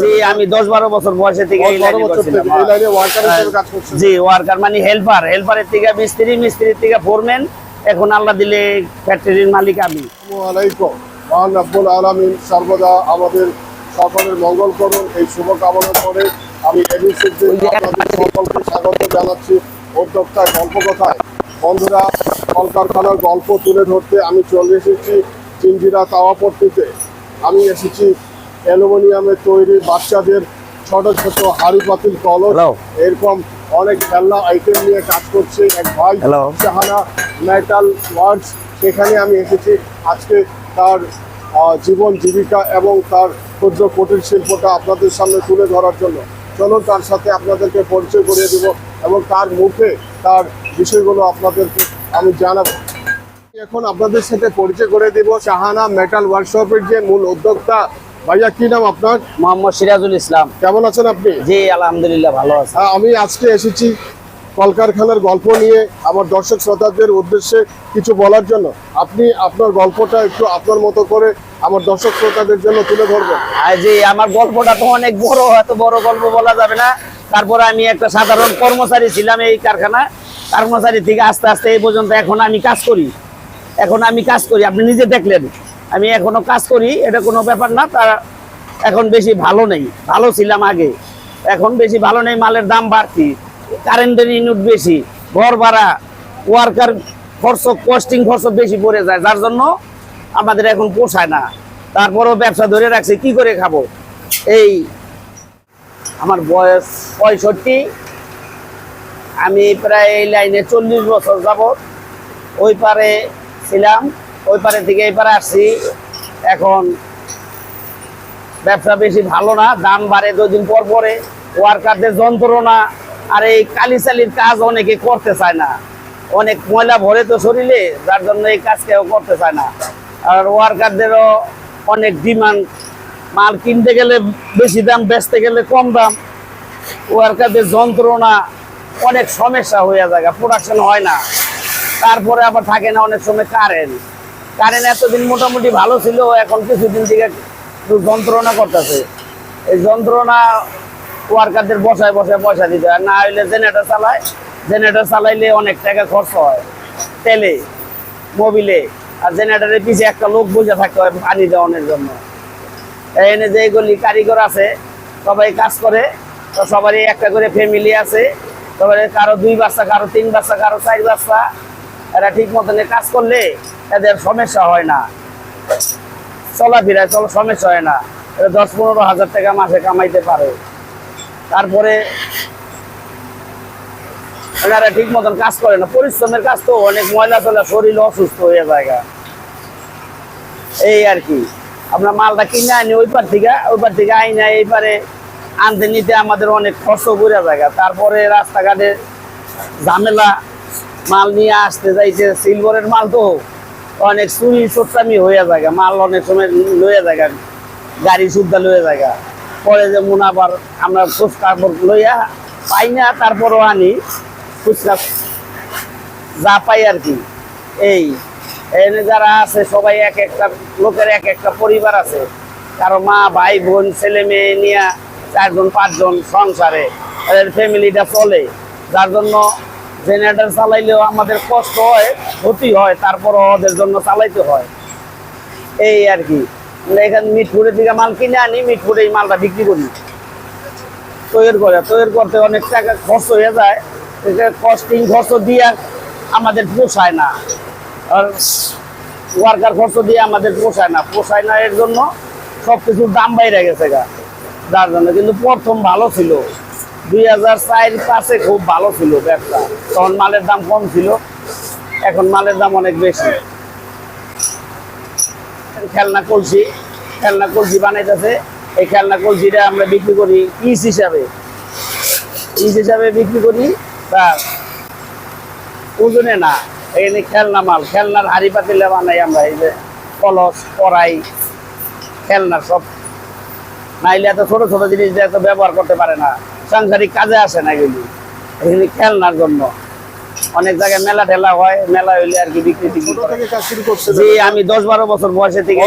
জি আমি দশ বারো বছর বয়সে থেকে হিসেবে জি ওয়ার্কার মানে হেল্পার হেল্পারের থেকে মিস্ত্রি মিস্ত্রির থেকে ফোরম্যান এখন আল্লাহ দিলে ফ্যাক্টরির মালিক আমি। আসসালামু মহান রব্বুল আলামিন সর্বদা আমাদের সকলের মঙ্গল করুন এই শুভ কামনা করে আমি আপনাদের সকলকে স্বাগত জানাচ্ছি উদ্যোক্তা গল্প কথায়। বন্ধুরা কলকারখানার গল্প তুলে ধরতে আমি চলে এসেছি চিঞ্জিরা তাওয়াপট্টিতে। আমি এসেছি অ্যালুমিনিয়ামের তৈরি বাচ্চাদের ছোট ছোট হাড়ি পাতিল কলস এরকম অনেক খেলনা আইটেম নিয়ে কাজ করছে। এক ভাই. শাহানা মেটাল ওয়ার্ডস সেখানে আমি এসেছি। আজকে তার জীবন জীবিকা এবং তার ক্ষুদ্র কুটির শিল্পটা আপনাদের সামনে তুলে ধরার জন্য। চলুন তার সাথে আপনাদেরকে পরিচয় করিয়ে দেব এবং তার মুখে তার বিষয়গুলো আপনাদেরকে আমি জানাব। এখন আপনাদের সাথে পরিচয় করে দেব। শাহানা মেটাল ওয়ার্কশপের যে মূল উদ্যোক্তা ভাইয়া কি নাম আপনার? মোহাম্মদ সিরাজুল ইসলাম। কেমন আছেন আপনি? জি আলহামদুলিল্লাহ ভালো আছে। হ্যাঁ, আমি আজকে এসেছি কলকারখানার গল্প নিয়ে আমার দর্শক শ্রোতাদের উদ্দেশ্যে কিছু বলার জন্য। আপনি আপনার গল্পটা একটু আপনার মতো করে আমার দর্শক শ্রোতাদের জন্য তুলে ধরবেন। জি আমার গল্পটা তো অনেক বড় এত বড় গল্প বলা যাবে না। তারপরে আমি একটা সাধারণ কর্মচারী ছিলাম এই কারখানা কর্মচারী থেকে আস্তে আস্তে এই পর্যন্ত এখন আমি কাজ করি। এখন আমি কাজ করি আপনি নিজে দেখলেন। আমি এখনও কাজ করি, এটা কোনো ব্যাপার না, তার এখন বেশি ভালো নেই, ভালো ছিলাম আগে। এখন বেশি ভালো নেই, মালের দাম বাড়তি কারেন্টের ইউনিট বেশি, ঘর ভাড়া ওয়ার্কার খরচ কস্টিং খরচ বেশি পড়ে যায়, যার জন্য আমাদের এখন পোষায় না। তারপরও ব্যবসা ধরে রাখছে, কি করে খাব? এই আমার বয়স পঁয়ষট্টি, আমি প্রায় এই লাইনে চল্লিশ বছর যাবত ওই পারে ছিলাম। ওই পারে থেকে এই পারে আসছি। এখন ব্যবসা বেশি ভালো না, দাম বাড়ে দুদিন পর পরে। ওয়ার্কারদের যন্ত্রণা, আর এই কালিচালির কাজ অনেকে করতে চায় না। অনেক ময়লা ভরে তো শরীরে, যার জন্য এই কাজ কেউ করতে চায় না। আর ওয়ার্কারদেরও অনেক ডিমান্ড মাল কিনতে গেলে বেশি দাম, বেচতে গেলে কম দাম। ওয়ার্কারদের যন্ত্রণা অনেক সমস্যা হয়ে যায় প্রোডাকশন হয় না। তারপরে আবার থাকে না, অনেক সময় কারেন্ট কারেন্ট এতদিন মোটামুটি ভালো ছিল, এখন কিছুদিন থেকে একটু যন্ত্রণা করতেছে। এই যন্ত্রণা ওয়ার্কারদের বসায় বসায় পয়সা দিতে হয়। না হইলে জেনারেটর চালায় জেনারেটর চালাইলে অনেক টাকা খরচ হয়। তেলে মোবিলে আর জেনারেটরের পিছিয়ে একটা লোক বসে থাকতে হয় পানি দেওয়ানোর জন্য। এনে যে এগুলি কারিগর আছে, সবাই কাজ করে, তো সবারই একটা করে ফ্যামিলি আছে। সবাই কারও দুই বাচ্চা, কারও তিন বাচ্চা, কারও চার বাচ্চা। এরা ঠিক মতন কাজ করলে এদের সমস্যা হয় না। চলাফেরায় চলো সমস্যা হয় না। এরা দশ পনেরো হাজার টাকা মাসে কামাইতে পারে। তারপরে এনারা ঠিক মতন কাজ করে না। পরিশ্রমের কাজ তো অনেক ময়লা চলা শরীর অসুস্থ হয়ে যায় এই আর কি। আমরা মালটা কিনে আনি ওই পার থেকে, ওই পার থেকে আইনা এই পারে আনতে নিতে আমাদের অনেক খরচ পড়ে জায়গা তারপরে রাস্তাঘাটে ঝামেলা মাল নিয়ে আসতে যাইতে সিলভারের মাল তো অনেক চুরি চোট্টামি হয়ে যায় মাল অনেক সময় লইয়া যায় গাড়ি সুদ্ধা লয়ে যায় পরে যেমন আবার আমরা কাপড় লইয়া পাই না, তারপরও আনি খুচরা। যা পাই আর কি। এই, এনে যারা আছে, সবাই এক একটা লোকের এক একটা পরিবার আছে। কারও মা, ভাই, বোন, ছেলে, মেয়ে নিয়ে চারজন, পাঁচজন সংসারে ফ্যামিলিটা চলে। যার জন্য জেনারেটর চালাইলেও আমাদের কষ্ট হয়, ক্ষতি হয়, তারপরও ওদের জন্য চালাইতে হয়। এই আর কি। এখানে মিটপুরের দিকে মাল কিনে আনি মিটপুরে এই মালটা বিক্রি করি। তৈরি করে, তৈরি করতে অনেক টাকা খরচ হয়ে যায়। কস্টিং খরচ দিয়ে আমাদের পোষায় না। আর ওয়ার্কার খরচ দিয়ে আমাদের পোষায় না। পোষায় না এর জন্য সব কিছুর দাম বাইরে গেছে গা। যার জন্য কিন্তু প্রথম ভালো ছিল। দুই হাজার চার পাঁচে খুব ভালো ছিল ব্যবসা। তখন মালের দাম কম ছিল, এখন মালের দাম অনেক বেশি। খেলনা কলসি খেলনা কলসি বানাইতেছে। এই খেলনা কলসিটা আমরা বিক্রি করি পিস হিসাবে। পিস হিসাবে বিক্রি করি বা ওজনে না এখানে খেলনা মাল, খেলনার হাড়ি পাতিলে বানাই আমরা, এই যে কলস, কড়াই, খেলনা সব। নাইলে এত ছোট ছোট জিনিস এত ব্যবহার করতে পারে না। সাংসারিক কাজে আসে না কিন্তু। এগুলি খেলনার জন্য। অনেক জায়গায় মেলা ঠেলা হয় মেলা হইলে আর কি বিক্রি জি আমি দশ বারো বছর বয়সে থেকে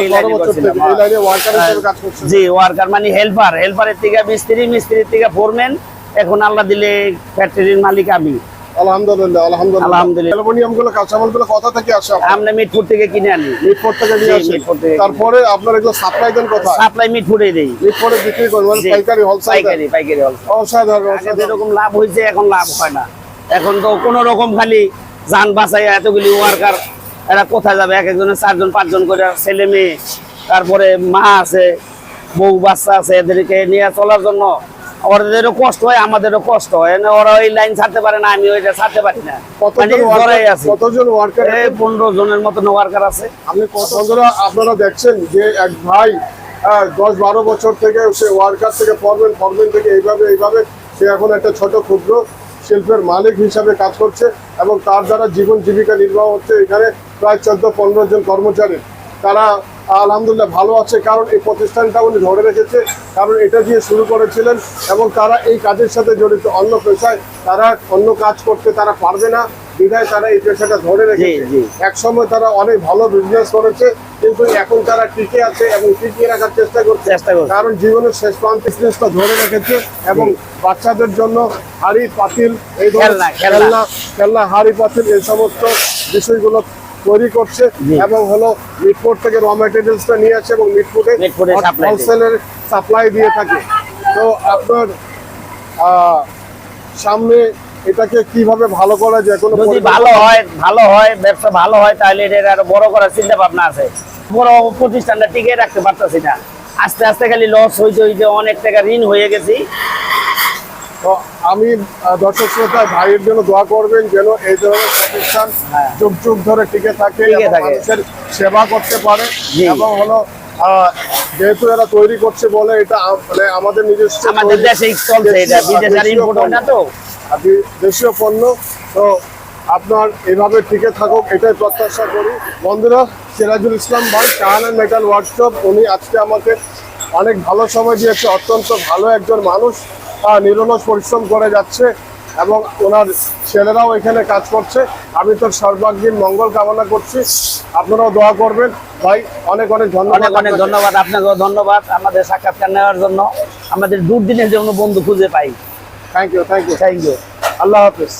জি ওয়ার্কার মানে হেল্পার হেল্পারের থেকে মিস্ত্রি মিস্ত্রির থেকে ফোরম্যান এখন আল্লাহ দিলে ফ্যাক্টরির মালিক আমি। আলহামদুলিল্লাহ আলহামদুলিল্লাহ। আলহামদুলিল্লাহ। অ্যালুমিনিয়ামগুলো কাঁচামালগুলো কোথা থেকে আসে আমরা মিটফুট থেকে কিনে আনি। মিটফোর্ড থেকে নিয়ে জি, আসেন মিটফোর্ড থেকে কিনে। তারপরে আপনার এগুলো সাপ্লাই দেন কোথায়? সাপ্লাই মিটফুটে দেই। মিটফোর্ডে বিক্রি করেন পাইকারি হোলসেল পাইকারি পাইকারি হল অসাধারণ আগে লাভ এখন লাভ হয় না। এখন তো কোন রকম খালি যান বাঁচাই এতগুলি ওয়ার্কার এরা কোথায় যাবে? এক একজনের চারজন পাঁচজন করে ছেলে মেয়ে তারপরে মা আছে বউ বাচ্চা আছে এদেরকে নিয়ে চলার জন্য ওদেরও কষ্ট হয় আমাদেরও কষ্ট হয়। না ওরা ওই লাইন ছাড়তে পারে না আমি ওইটা ছাড়তে পারি না। মানে কতজন ওয়ার্কার কতজন ওয়ার্কার এই পনেরো জনের মতন ওয়ার্কার আছে। আপনি বন্ধুরা আপনারা দেখছেন যে এক ভাই দশ বারো বছর থেকে সে ওয়ার্কার থেকে ফরমেন ফরমেন থেকে এইভাবে এইভাবে সে এখন একটা ছোট ক্ষুদ্র শিল্পের মালিক হিসাবে কাজ করছে এবং তার দ্বারা জীবন জীবিকা নির্বাহ হচ্ছে। এখানে প্রায় চোদ্দ পনেরো জন কর্মচারী। তারা আলহামদুলিল্লাহ ভালো আছে কারণ এই প্রতিষ্ঠানটা উনি ধরে রেখেছে কারণ এটা দিয়ে শুরু করেছিলেন এবং তারা এই কাজের সাথে জড়িত অন্য পেশায় তারা অন্য কাজ করতে তারা পারবে না বিধায় তারা এই পেশাটা ধরে রেখেছে জি। এক সময় তারা অনেক ভালো বিজনেস করেছে কিন্তু এখন তারা টিকে আছে এবং টিকিয়ে রাখার চেষ্টা করছে। কারণ জীবনের শেষ প্রান্তে বিজনেসটা ধরে রেখেছে এবং বাচ্চাদের জন্য হাড়ি পাতিল এই ধরনের। খেলনা খেলনা হাড়ি পাতিল এই সমস্ত বিষয়গুলো তৈরি করছে। এবং হলো মিটফোর্ড থেকে র ম্যাটেরিয়ালসটা নিয়ে আসে এবং দেয়। হোলসেলের সাপ্লাই দিয়ে থাকে। তো আপনার সামনে এটাকে কীভাবে ভালো করা যায় কোনো যদি ভালো হয় ভালো হয় ব্যবসা ভালো হয় তাহলে এটার আরও বড় করার চিন্তা ভাবনা আছে। বড় প্রতিষ্ঠানটা টিকে রাখতে পারতেছি না। আস্তে আস্তে খালি লস হইতে হইতে অনেক টাকা ঋণ হয়ে গেছি। তো আমি দর্শক শ্রোতা ভাইয়ের জন্য দোয়া করবেন যেন এই ধরনের প্রতিষ্ঠান হ্যাঁ। যুগ যুগ ধরে টিকে থাকে মানুষের সেবা করতে পারে এবং হলো যেহেতু এরা তৈরি করছে বলে এটা মানে আমাদের নিজস্ব আমাদের তৈরি- চলছে এটা দেশীয়- ইম্পোর্ট না পণ্য। তো আর দেশীয় পণ্য। তো আপনার এভাবে টিকে থাকুক এটাই প্রত্যাশা করি। বন্ধুরা সিরাজুল ইসলাম ভাই কাহানা মেটাল ওয়ার্কশপ উনি আজকে আমাকে অনেক ভালো সময় দিয়েছে অত্যন্ত ভালো একজন মানুষ। নিরলস পরিশ্রম করে যাচ্ছে এবং ওনার ছেলেরাও এখানে কাজ করছে। আমি তো সর্বাঙ্গীন মঙ্গল কামনা করছি। আপনারাও দোয়া করবেন। ভাই অনেক অনেক ধন্যবাদ অনেক অনেক ধন্যবাদ আপনাকেও ধন্যবাদ আমাদের সাক্ষাৎকার নেওয়ার জন্য। আমাদের দুর্দিনের জন্য বন্ধু খুঁজে পাই। Thank you thank you thank you Allah Hafiz.